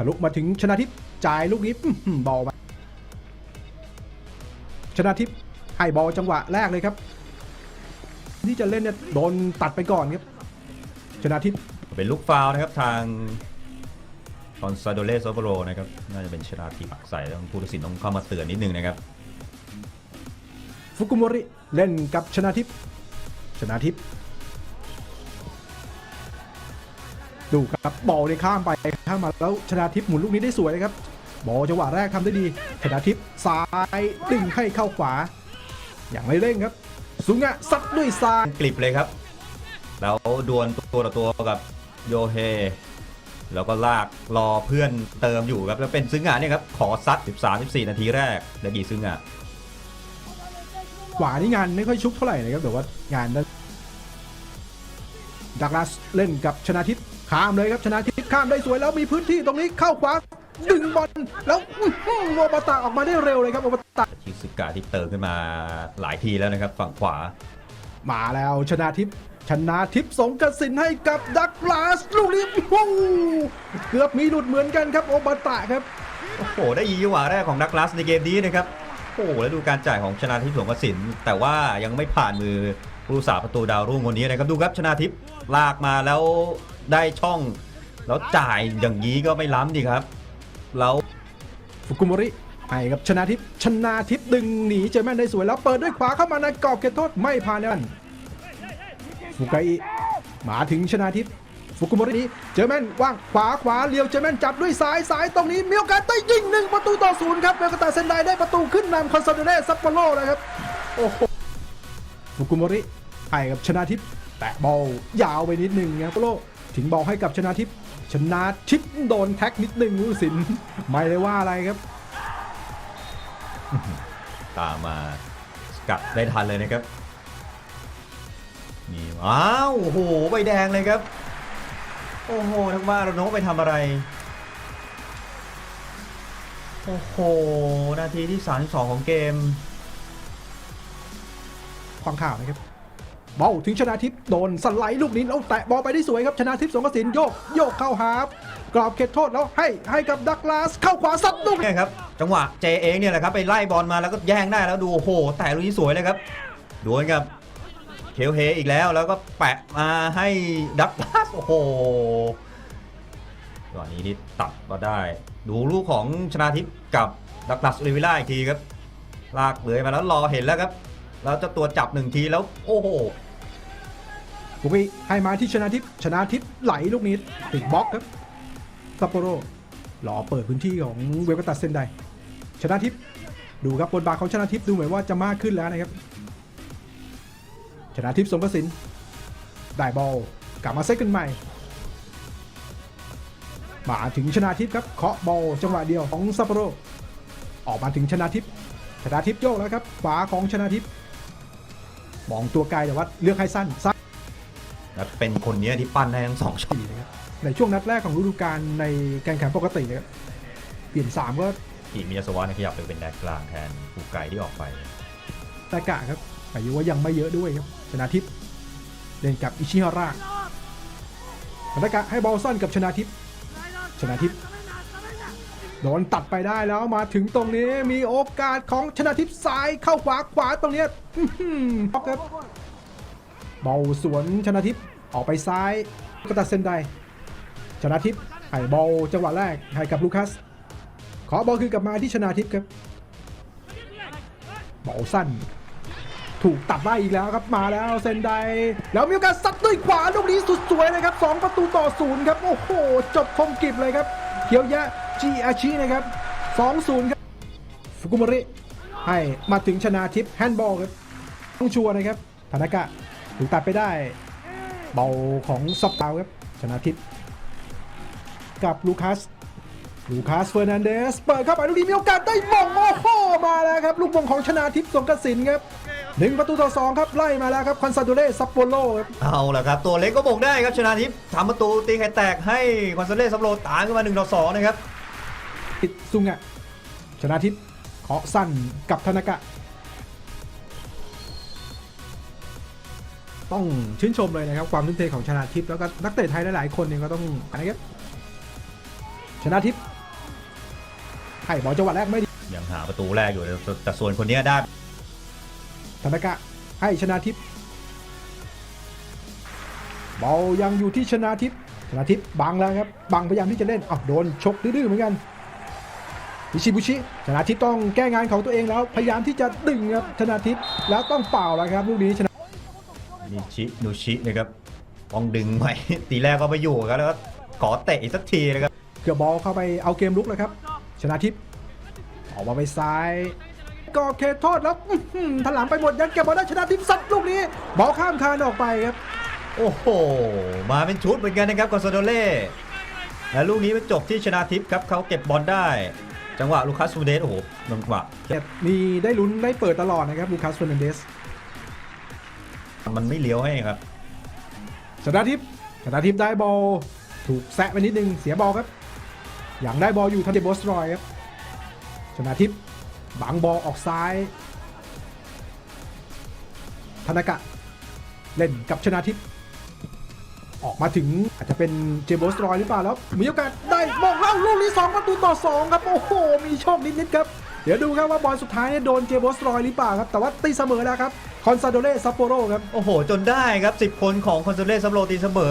ทะลุมาถึงชนะทิพย์จ่ายลูกนี้อื้อหือบอลมาชนะทิพย์ให้บอลจังหวะแรกเลยครับ ที่จะเล่นเนี่ยโดนตัดไปก่อนครับ ชนะทิพย์เป็นลูกฟาวล์นะครับทางคอนซาโดเลโซโบโรนะครับน่าจะเป็นชนาทีปักใส่ต้องผู้ตัดสินต้องเข้ามาเตือนนิดนึงนะครับฟุกุโมริเล่นกับชนะทิพย์ชนะทิพย์ ดูครับบอลในข้ามไปข้ามมาแล้วชนะทิพย์หมุนลูกนี้ได้สวยนะครับบอลจังหวะแรกทำได้ดีชนะทิพย์ซ้ายดึงให้เข้าขวา อย่างไม่เร่งครับสุงะซัดด้วยซ้ายกลิบเลยครับ แล้วดวลตัวต่อตัวกับโยเฮแล้วก็ลากรอเพื่อนเติมอยู่ครับแล้วเป็นซึงะเนี่ยครับขอซัด 13-14 นาทีแรกเดกีซึงะขวานี่งานไม่ค่อยชุบเท่าไหร่นะครับแต่ว่างานนั้นดักลาสเล่นกับชนะทิพย์ ข้ามเลยครับชนะทิพย์ข้ามได้สวยแล้วมีพื้นที่ตรงนี้เข้าขวาดึงบอลแล้วอื้อหือโอปตะออกมาได้เร็วเลยครับโอปตะชิซึกะที่เติมขึ้นมาหลายทีแล้วนะครับฝั่งขวา มาแล้วชนะทิพย์ชนะทิพย์สงกสินให้กับดักลาสลูกนี้โอ้โหเกือบมีหลุดเหมือนกันครับโอปตะครับโอ้โหได้ยีจังหวะแรกของดักลาสในเกมนี้นะครับโอ้โหแล้วดูการจ่ายของชนาทิพย์สงกสินแต่ว่ายังไม่ผ่านมือผู้รักษาประตูดาวรุ่งคนนี้นะครับดูครับชนาทิพย์ลากมาแล้ว ได้ช่อง แล้วจ่ายอย่างนี้ก็ไม่ล้ำดีครับ แล้วฟุกุโมริให้กับชนะทิพย์ชนะทิพย์ดึงหนีเจอแมนได้สวยแล้วเปิดด้วยขวาเข้ามาในกรอบเขตโทษไม่ผ่านนั่นฟุกาอิมาถึงชนะทิพย์ฟุกุโมรินี้เจอแมนว่างขวาขวาเลี้ยวเจอแมนจับด้วยซ้ายซ้ายตรงนี้มีโอกาสได้ยิงหนึ่งประตูต่อศูนย์ครับเบลกาตาเซนไดได้ประตูขึ้นนำคอนซาโดเรซัปโปโรนะครับโอ้โหฟุกุโมริให้กับชนะทิพย์แตะบอลยาวไปนิดหนึ่งครับโปโล ถึงบอลให้กับชนะทิพย์ชนะทิพย์โดนแท็กนิดหนึ่งผู้ตัดสินไม่ได้ว่าอะไรครับ ตามมาสกัดได้ทันเลยนะครับนี่อ้าวโอ้โหใบแดงเลยครับ โอ้โหทั้งว่าเราโน้ไปทำอะไร โอ้โห นาทีที่ 32 ของเกมฟังข่าวนะครับ บอลถึงชนะทิพย์โดนสไลด์ลูกนี้แล้วแตะบอลไปได้สวยครับชนะทิพย์สงกระสินโยกโยกเข้าหาบกรอบเขตโทษแล้วให้ให้กับดักลาสเข้าขวาซัดลูกนี้เนี่ยครับจังหวะเจเองเนี่ยแหละครับไปไล่บอลมาแล้วก็แย่งได้แล้วดูโอ้โหแต่ลูกนี้สวยเลยครับดวลกับเคลเฮอีกแล้วแล้วก็แปะมาให้ดักลาสโอ้โหตอนนี้นี่ตัดมาได้ ดูลูกของชนาทิพย์กับดักลาสอลิวิล่าอีกทีครับลากเลยมาแล้วรอเห็นแล้วครับ แล้วจะตัวจับหนึ่งทีแล้วโอ้โหบุกไปให้มาที่ชนะทิพย์ชนะทิพย์ไหลลูกนี้ติดบล็อกครับซัปโปโรรอเปิดพื้นที่ของเวลกาตาเซนไดชนะทิพย์ดูครับบทบาทของชนะทิพย์ดูเหมือนว่าจะมากขึ้นแล้วนะครับ ชนะทิพย์สงกระสินได้บอลกลับมาเซตกันใหม่ มาถึงชนะทิพย์ครับเคาะบอลจังหวะเดียวของซัปโปโรออกมาถึงชนะทิพย์ชนะทิพย์โยกแล้วครับขวาของชนะทิพย์ มองตัวไกลแต่ว่าเลือกให้สั้นสั้นแล้วเป็นคนเนี้ยที่ปั้นได้ทั้งสองช็อตดีนะครับในช่วงนัดแรกของฤดูกาลในการแข่งขันปกตินะครับเปลี่ยน 3 ก็อีกมิยาสวะเนี่ยขยับไปเป็นแดนกลางแทนผูไก่ที่ออกไปตะกะครับอายุว่ายังไม่เยอะด้วยครับชนะทิพย์เล่นกับอิชิฮาระตะกะให้บอลสั้นกับชนะทิพย์ชนะทิพย์ โดนตัดไปได้แล้วมาถึงตรงนี้มีโอกาสของชนะทิพย์ซ้ายเข้าขวาขวาตรงนี้บล็อกครับบอลสวนชนะทิพย์ออกไปซ้ายก็ตัดเส้นไดชนะทิพย์ให้บอลจังหวะแรกให้กับลูคัส ขอบอลคืนกลับมาที่ชนะทิพย์ครับบอลสั้น ถูกตัดได้อีกแล้วครับมาแล้วเซนไดแล้วมีโอกาสซัดด้วยขวาลูกนี้สุดสวยเลยครับ 2 ประตูต่อศูนย์ครับ โอ้โห จบคมกิบเลยครับเคียวแยะ จีอาชินะครับ 2-0 ครับฟุกุมริให้มาถึงชนะทิพย์แฮนด์บอลครับต้องชัวร์นะครับธนากะถูกตัดไปได้ เบาของซับเตาครับชนะทิพย์กับลูคัส ลูคัสเฟอร์นันเดส เปิดเข้าไปลูกนี้มีโอกาสได้มงโอ้โหมาแล้วครับ ลูกมงของชนาทิพย์สงกระสินครับหนึ่งประตูต่อสองครับ ไล่มาแล้วครับคอนซาโดเรซัปโปโลครับเอาละครับ ตัวเล็กก็บ่งได้ครับชนาทิพย์ทำประตูตีไข่แตกให้คอนเซเล่ซับโปโรตามขึ้นมา1ต่อ2นะครับ ติดซุงอะชนาทิพย์เคาะสั้นกับธนากะ ต้องชื่นชมเลยนะครับ ความทุ่มเทของชนาทิพย์แล้วก็นักเตะไทยหลายๆคนเนี่ยก็ต้องนะครับชนาทิพย์ถ่ายบอลจังหวะแรกไม่ดียังหาประตูแรกอยู่แต่แต่ส่วนคนเนี้ยได้ธนากะให้ชนะทิพย์บอลยังอยู่ที่ชนะทิพย์ชนะทิพย์บังแล้วครับบังพยายามที่จะเล่นอ้าวโดนชกดื้อๆเหมือนกัน อิชิบุชิชนะทิพย์ต้องแก้งานของตัวเองแล้ว พยายามที่จะดึงครับชนะทิพย์แล้วต้องเป่าแล้วครับลูกนี้ชนะนิชินุชินะครับต้องดึงไว้ตีแรกก็ไปอยู่ครับแล้วก็ขอเตะอีกสักทีนะครับเกือบบอลเข้าไปเอาเกมลุกแล้วครับ ชนะทิพย์ออกมาไปซ้ายก็เขตโทษแล้วอื้อหือถลำไปหมดยันเก็บบอลได้ชนะทิพย์ซัดลูกนี้บอลข้ามคานออกไปครับ โอ้โห มาเป็นชุดเหมือนกันนะครับกอนซาโดเล่และลูกนี้ไปจบที่ชนาทิพย์ครับเขาเก็บบอลได้ จังหวะลูคัสซูเดสโอ้โหจังหวะมีได้ลุ้นได้เปิดตลอดนะครับลูคัสเฟอร์นันเดสมันไม่เลี้ยวให้ครับชนะทิพย์ชนะทิพย์ได้บอลถูกแซะไปนิดนึงเสียบอลครับ อย่างได้บอลอยู่ทันเดบอสรอยครับชนะทิพย์บังบอลออกซ้ายธนากะ เล่นกับชนะทิพย์ ออกมาถึงอาจจะเป็นเจมส์รอยหรือเปล่าแล้วมีโอกาสได้มองเล่าลูกนี้2ประตูต่อ 2 ครับ โอ้โห มีโชคนิดๆครับ เดี๋ยวดูครับว่าบอลสุดท้ายเนี่ยโดนเจมส์รอยหรือเปล่าครับ แต่ว่าตีเสมอแล้วครับคอนซาโดเล่ซัปโปโรครับ โอ้โห จนได้ครับ 10 คนของคอนซาโดเล่ซัปโปโรตีเสมอ